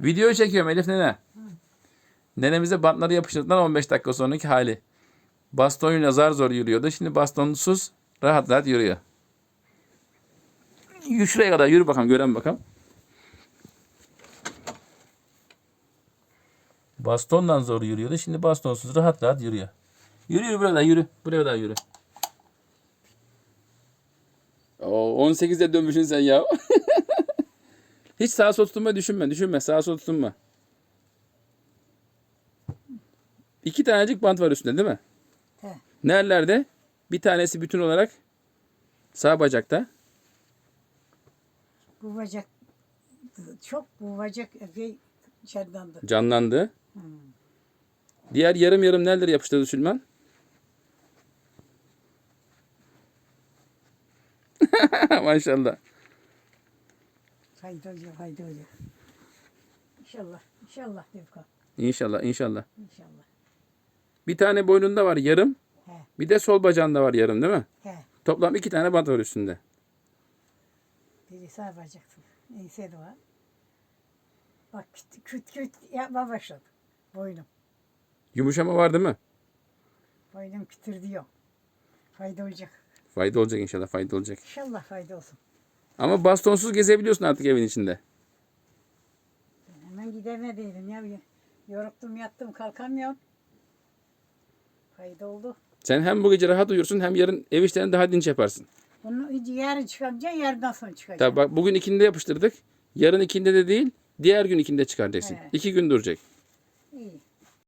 Video çekiyorum Elif nene. Nenemize bantları yapıştırdıktan 15 dakika sonraki hali. Bastonuyla zar zor yürüyordu. Şimdi bastonsuz rahat rahat yürüyor. Yürü Şuraya kadar yürü bakalım gören bakalım. Bastondan zor yürüyordu. Şimdi bastonsuz rahat rahat yürüyor. Yürü yürü buraya kadar yürü. Buraya kadar yürü. Oo, 18'de dönmüşsün sen ya. Hiç sağa sola tutunma düşünme. Düşünme. Sağa sola tutunma. İki tanecik bant var üstünde değil mi? He. Nerelerde? Bir tanesi bütün olarak sağ bacakta. Bu bacak çok bu bacak epey şerdandı. Canlandı. Diğer yarım yarım nereleri yapıştırdı Süleyman? Maşallah. Haydi hoca, haydi hoca. İnşallah, inşallah Devka, İnşallah inşallah. inşallah. Bir tane boynunda var yarım. He. Bir de sol bacağında var yarım değil mi? He, Toplam iki tane bant var üstünde. biri sağ bacaksın. Neyse de var. Bak küt küt, küt yapma başladı. Boynum, Yumuşama var değil mi? boynum kütür diyor. Fayda olacak. Fayda olacak inşallah fayda olacak. İnşallah fayda olsun. Ama bastonsuz gezebiliyorsun artık evin içinde. Hemen gidemediydim ya. Yoruktum yattım kalkamıyorum. Fayda oldu. Sen hem bu gece rahat uyursun hem yarın ev işlerini daha dinç yaparsın. Bunu yarın çıkacağım, yarından sonra çıkacağım. Tabii bak bugün ikinde yapıştırdık. Yarın ikinde de değil, diğer gün ikinde çıkaracaksın. He. İki gün duracak.